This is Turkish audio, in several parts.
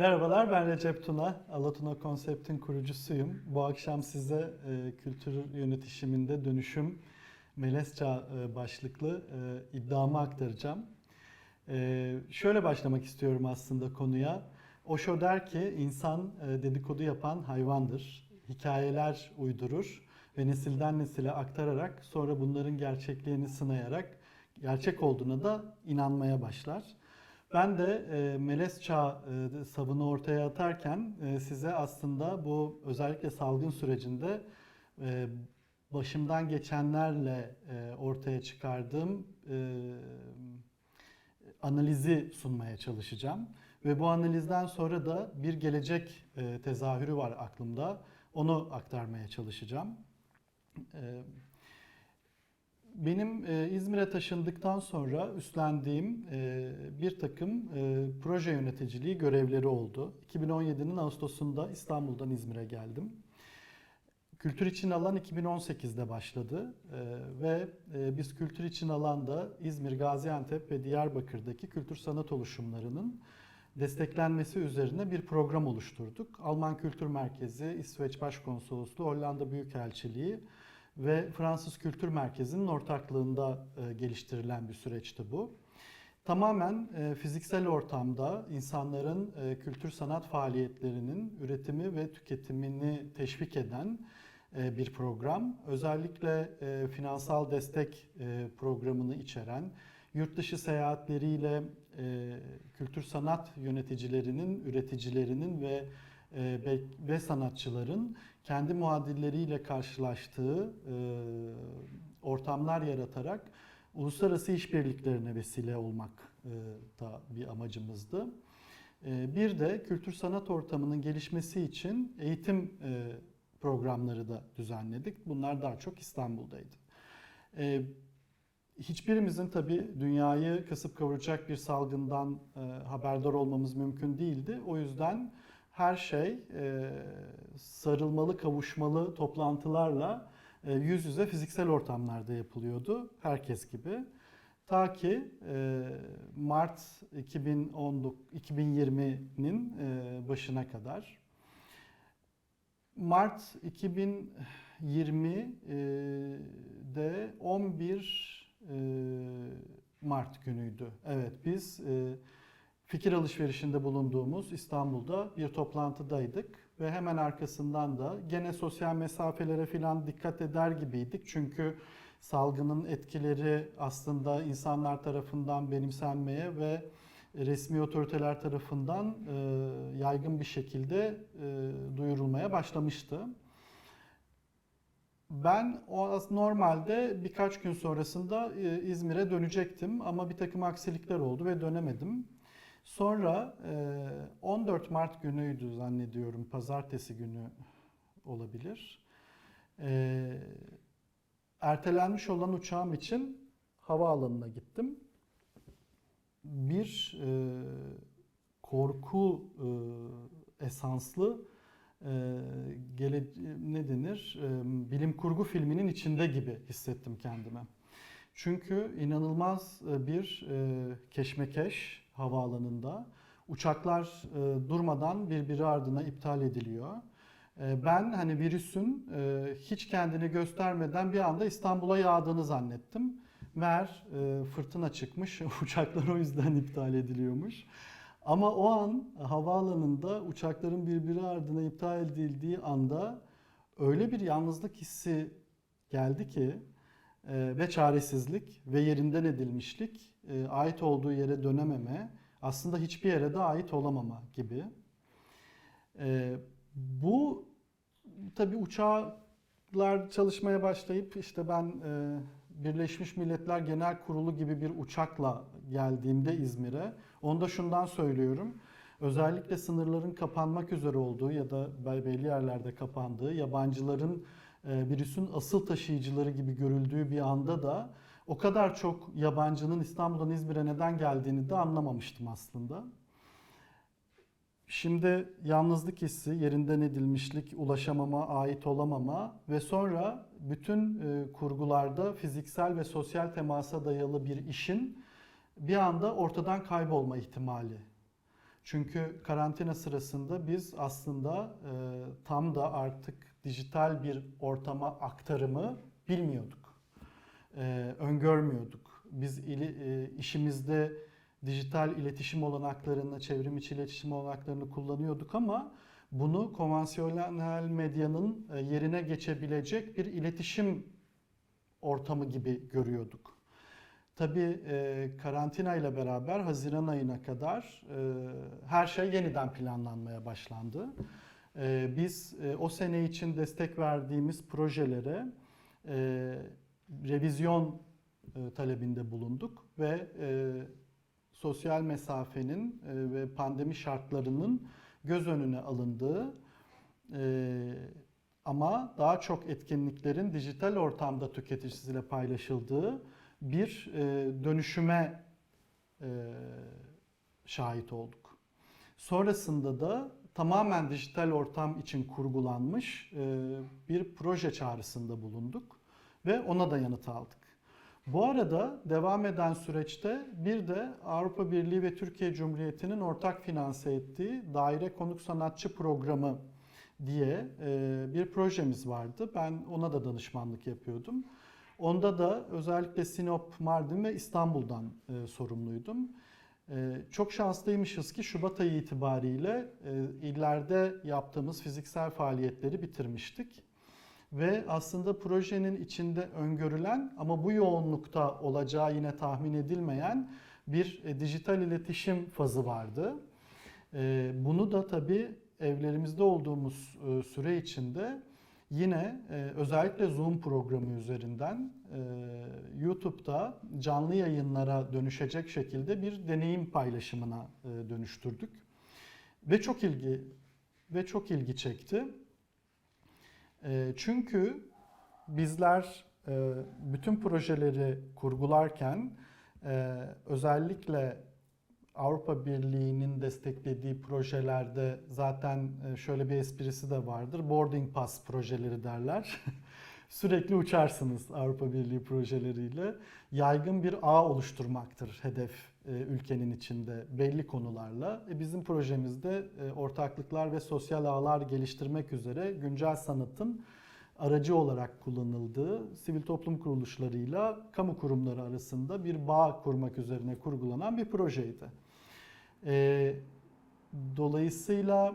Merhabalar, ben Recep Tuna. Alatuna Konsept'in kurucusuyum. Bu akşam size e, kültür yönetişiminde dönüşüm melez e, başlıklı e, iddiamı aktaracağım. E, şöyle başlamak istiyorum aslında konuya. Osho der ki insan e, dedikodu yapan hayvandır. Hikayeler uydurur ve nesilden nesile aktararak sonra bunların gerçekliğini sınayarak gerçek olduğuna da inanmaya başlar. Ben de e, melez çağ e, savını ortaya atarken e, size aslında bu özellikle salgın sürecinde e, başımdan geçenlerle e, ortaya çıkardığım e, analizi sunmaya çalışacağım. Ve bu analizden sonra da bir gelecek e, tezahürü var aklımda. Onu aktarmaya çalışacağım. E, benim e, İzmir'e taşındıktan sonra üstlendiğim e, bir takım e, proje yöneticiliği görevleri oldu. 2017'nin Ağustos'unda İstanbul'dan İzmir'e geldim. Kültür için alan 2018'de başladı e, ve e, biz kültür için alanda İzmir, Gaziantep ve Diyarbakır'daki kültür sanat oluşumlarının desteklenmesi üzerine bir program oluşturduk. Alman Kültür Merkezi, İsveç Başkonsolosluğu, Hollanda Büyükelçiliği ve Fransız Kültür Merkezi'nin ortaklığında e, geliştirilen bir süreçti bu. Tamamen e, fiziksel ortamda insanların e, kültür sanat faaliyetlerinin üretimi ve tüketimini teşvik eden bir program. Özellikle finansal destek programını içeren, yurt dışı seyahatleriyle kültür sanat yöneticilerinin, üreticilerinin ve ve sanatçıların kendi muadilleriyle karşılaştığı e, ortamlar yaratarak uluslararası işbirliklerine vesile olmak e, da bir amacımızdı. E, bir de kültür sanat ortamının gelişmesi için eğitim e, programları da düzenledik. Bunlar daha çok İstanbul'daydı. E, hiçbirimizin tabii dünyayı kasıp kavuracak bir salgından e, haberdar olmamız mümkün değildi. O yüzden her şey e, sarılmalı, kavuşmalı toplantılarla e, yüz yüze fiziksel ortamlarda yapılıyordu. Herkes gibi. Ta ki e, Mart 2020'nin e, başına kadar. Mart 2020'de 11 e, Mart günüydü. Evet biz e, fikir alışverişinde bulunduğumuz İstanbul'da bir toplantıdaydık ve hemen arkasından da gene sosyal mesafelere falan dikkat eder gibiydik. Çünkü salgının etkileri aslında insanlar tarafından benimsenmeye ve resmi otoriteler tarafından e, yaygın bir şekilde e, duyurulmaya başlamıştı. Ben o normalde birkaç gün sonrasında e, İzmir'e dönecektim ama bir takım aksilikler oldu ve dönemedim. Sonra 14 Mart günüydü zannediyorum, pazartesi günü olabilir. Ertelenmiş olan uçağım için havaalanına gittim. Bir korku esanslı gele, ne denir bilim kurgu filminin içinde gibi hissettim kendime. Çünkü inanılmaz bir keşmekeş havaalanında uçaklar durmadan birbiri ardına iptal ediliyor. Ben hani virüsün hiç kendini göstermeden bir anda İstanbul'a yağdığını zannettim. Meğer fırtına çıkmış, uçaklar o yüzden iptal ediliyormuş. Ama o an havaalanında uçakların birbiri ardına iptal edildiği anda öyle bir yalnızlık hissi geldi ki ve çaresizlik ve yerinden edilmişlik, ait olduğu yere dönememe, aslında hiçbir yere de ait olamama gibi. Bu tabi uçaklar çalışmaya başlayıp işte ben Birleşmiş Milletler Genel Kurulu gibi bir uçakla geldiğimde İzmir'e, onu da şundan söylüyorum. Özellikle sınırların kapanmak üzere olduğu ya da belli yerlerde kapandığı, yabancıların virüsün asıl taşıyıcıları gibi görüldüğü bir anda da o kadar çok yabancının İstanbul'dan İzmir'e neden geldiğini de anlamamıştım aslında. Şimdi yalnızlık hissi, yerinden edilmişlik, ulaşamama, ait olamama ve sonra bütün kurgularda fiziksel ve sosyal temasa dayalı bir işin bir anda ortadan kaybolma ihtimali. Çünkü karantina sırasında biz aslında e, tam da artık dijital bir ortama aktarımı bilmiyorduk. E, öngörmüyorduk. Biz ili, e, işimizde dijital iletişim olanaklarını, çevrim içi iletişim olanaklarını kullanıyorduk ama bunu konvansiyonel medyanın e, yerine geçebilecek bir iletişim ortamı gibi görüyorduk. Tabii e, karantina ile beraber Haziran ayına kadar e, her şey yeniden planlanmaya başlandı. E, biz e, o sene için destek verdiğimiz projelere e, revizyon e, talebinde bulunduk ve e, sosyal mesafenin e, ve pandemi şartlarının göz önüne alındığı e, ama daha çok etkinliklerin dijital ortamda tüketicisiyle paylaşıldığı bir e, dönüşüme e, şahit olduk. Sonrasında da tamamen dijital ortam için kurgulanmış e, bir proje çağrısında bulunduk ve ona da yanıt aldık. Bu arada devam eden süreçte bir de Avrupa Birliği ve Türkiye Cumhuriyeti'nin ortak finanse ettiği Daire Konuk Sanatçı Programı diye e, bir projemiz vardı. Ben ona da danışmanlık yapıyordum. Onda da özellikle Sinop, Mardin ve İstanbul'dan e, sorumluydum. E, çok şanslıymışız ki Şubat ayı itibariyle illerde yaptığımız fiziksel faaliyetleri bitirmiştik. Ve aslında projenin içinde öngörülen ama bu yoğunlukta olacağı yine tahmin edilmeyen bir e, dijital iletişim fazı vardı. E, bunu da tabii evlerimizde olduğumuz e, süre içinde yine özellikle Zoom programı üzerinden YouTube'da canlı yayınlara dönüşecek şekilde bir deneyim paylaşımına dönüştürdük. Ve çok ilgi ve çok ilgi çekti. E, çünkü bizler e, bütün projeleri kurgularken e, özellikle Avrupa Birliği'nin desteklediği projelerde zaten e, şöyle bir esprisi de vardır. Boarding pass projeleri derler. Sürekli uçarsınız Avrupa Birliği projeleriyle. Yaygın bir ağ oluşturmaktır hedef ülkenin içinde belli konularla. E, bizim projemizde e, ortaklıklar ve sosyal ağlar geliştirmek üzere güncel sanatın aracı olarak kullanıldığı sivil toplum kuruluşlarıyla kamu kurumları arasında bir bağ kurmak üzerine kurgulanan bir projeydi. E, dolayısıyla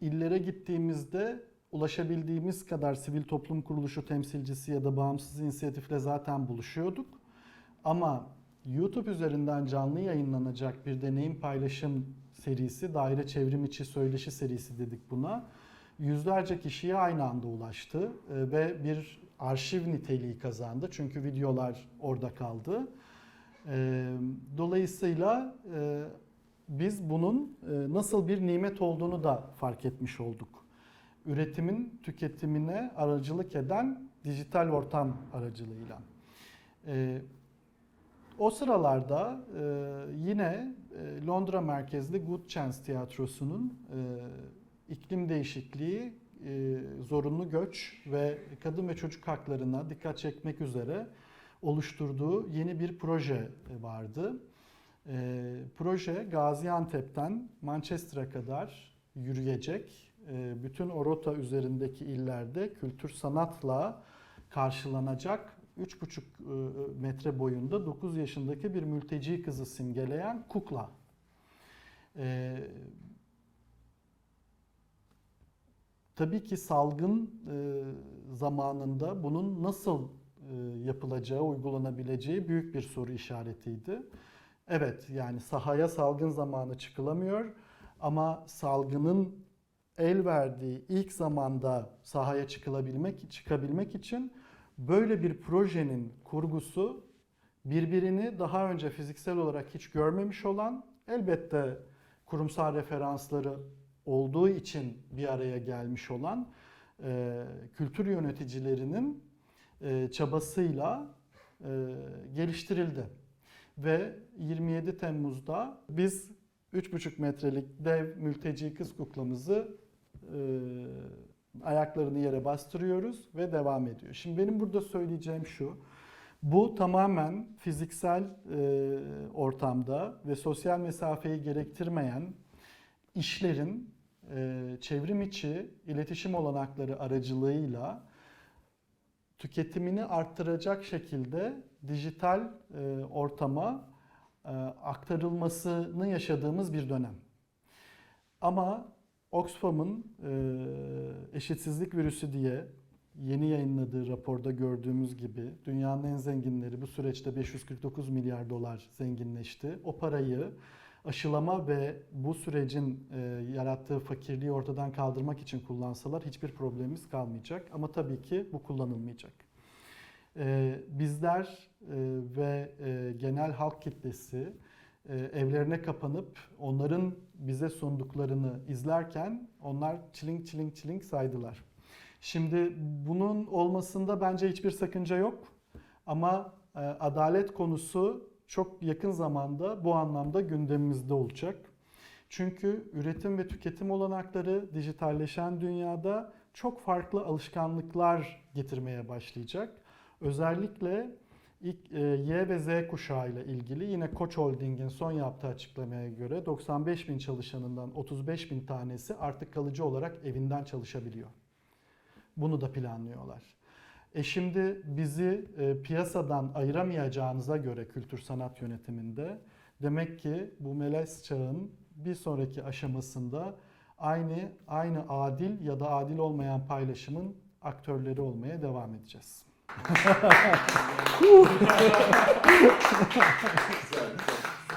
illere gittiğimizde ulaşabildiğimiz kadar sivil toplum kuruluşu temsilcisi ya da bağımsız inisiyatifle zaten buluşuyorduk. Ama YouTube üzerinden canlı yayınlanacak bir deneyim paylaşım serisi, daire çevrim içi söyleşi serisi dedik buna. Yüzlerce kişiye aynı anda ulaştı e, ve bir arşiv niteliği kazandı. Çünkü videolar orada kaldı. E, Dolayısıyla e, biz bunun nasıl bir nimet olduğunu da fark etmiş olduk. Üretimin tüketimine aracılık eden dijital ortam aracılığıyla. O sıralarda yine Londra merkezli Good Chance Tiyatrosu'nun iklim değişikliği, zorunlu göç ve kadın ve çocuk haklarına dikkat çekmek üzere oluşturduğu yeni bir proje vardı. E, proje Gaziantep'ten Manchester'a kadar yürüyecek. E, bütün o rota üzerindeki illerde kültür sanatla karşılanacak 3,5 e, metre boyunda 9 yaşındaki bir mülteci kızı simgeleyen kukla. E, tabii ki salgın e, zamanında bunun nasıl e, yapılacağı, uygulanabileceği büyük bir soru işaretiydi. Evet yani sahaya salgın zamanı çıkılamıyor ama salgının el verdiği ilk zamanda sahaya çıkılabilmek çıkabilmek için böyle bir projenin kurgusu birbirini daha önce fiziksel olarak hiç görmemiş olan elbette kurumsal referansları olduğu için bir araya gelmiş olan e, kültür yöneticilerinin e, çabasıyla e, geliştirildi. Ve 27 Temmuz'da biz 3,5 metrelik dev mülteci kız kuklamızı e, ayaklarını yere bastırıyoruz ve devam ediyor. Şimdi benim burada söyleyeceğim şu. Bu tamamen fiziksel e, ortamda ve sosyal mesafeyi gerektirmeyen işlerin e, çevrim içi iletişim olanakları aracılığıyla tüketimini arttıracak şekilde dijital e, ortama e, aktarılmasını yaşadığımız bir dönem. Ama Oxfam'ın e, eşitsizlik virüsü diye yeni yayınladığı raporda gördüğümüz gibi dünyanın en zenginleri bu süreçte 549 milyar dolar zenginleşti. O parayı aşılama ve bu sürecin e, yarattığı fakirliği ortadan kaldırmak için kullansalar hiçbir problemimiz kalmayacak. Ama tabii ki bu kullanılmayacak. E, bizler e, ve e, genel halk kitlesi evlerine kapanıp onların bize sunduklarını izlerken onlar çiling çiling çiling saydılar. Şimdi bunun olmasında bence hiçbir sakınca yok. Ama e, adalet konusu çok yakın zamanda bu anlamda gündemimizde olacak. Çünkü üretim ve tüketim olanakları dijitalleşen dünyada çok farklı alışkanlıklar getirmeye başlayacak. Özellikle ilk e, Y ve Z kuşağı ile ilgili yine Koç Holding'in son yaptığı açıklamaya göre 95 bin çalışanından 35 bin tanesi artık kalıcı olarak evinden çalışabiliyor. Bunu da planlıyorlar. E şimdi bizi e, piyasadan ayıramayacağınıza göre kültür sanat yönetiminde demek ki bu melez çağın bir sonraki aşamasında aynı aynı adil ya da adil olmayan paylaşımın aktörleri olmaya devam edeceğiz. 감사합니다.